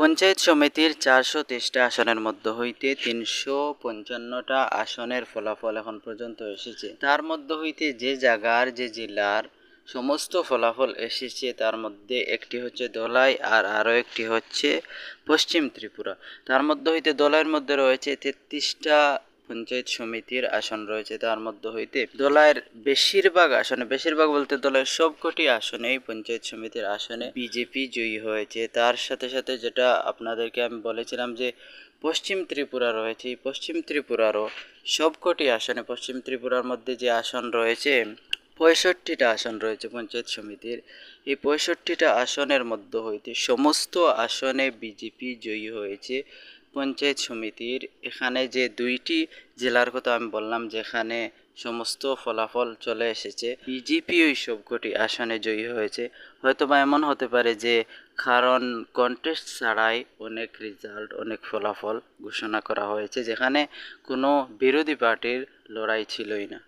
পঞ্চায়েত সমিতির চারশো তেইশটা আসনের মধ্য হইতে তিনশো পঞ্চান্নটা আসনের ফলাফল এখন পর্যন্ত এসেছে। তার মধ্য হইতে যে জায়গার, যে জেলার সমস্ত ফলাফল এসেছে, তার মধ্যে একটি হচ্ছে দোলাই আর আরও একটি হচ্ছে পশ্চিম ত্রিপুরা। তার মধ্যে হইতে দোলাইয়ের মধ্যে রয়েছে তেত্রিশটা পঞ্চায়েত সমিতির আসন রয়েছে তার মধ্যে হইতে দলাইয়ের বেশিরভাগ আসনে, বেশিরভাগ বলতে দলের সবকটি আসনেই পঞ্চায়েত সমিতির আসনে বিজেপি জয়ী হয়েছে। তার সাথে সাথে যেটা আপনাদেরকে আমি বলেছিলাম যে পশ্চিম ত্রিপুরা রয়েছে, এই পশ্চিম ত্রিপুরারও সবকটি আসনে, পশ্চিম ত্রিপুরার মধ্যে যে আসন রয়েছে, পঁয়ষট্টিটা আসন রয়েছে পঞ্চায়েত সমিতির। এই পঁয়ষট্টিটা আসনের মধ্য হইতে সমস্ত আসনে বিজেপি জয়ী হয়েছে। পঞ্চায়েত সমিতির এখানে যে দুইটি জেলার কথা আমি বললাম, যেখানে সমস্ত ফলাফল চলে এসেছে, বিজেপি ওই সবকটি আসনে জয়ী হয়েছে। হয়তো বা এমন হতে পারে যে কারণ কন্টেস্ট ছাড়াই অনেক রেজাল্ট অনেক ফলাফল ঘোষণা করা হয়েছে, যেখানে কোনো বিরোধী পার্টির লড়াই ছিলই না।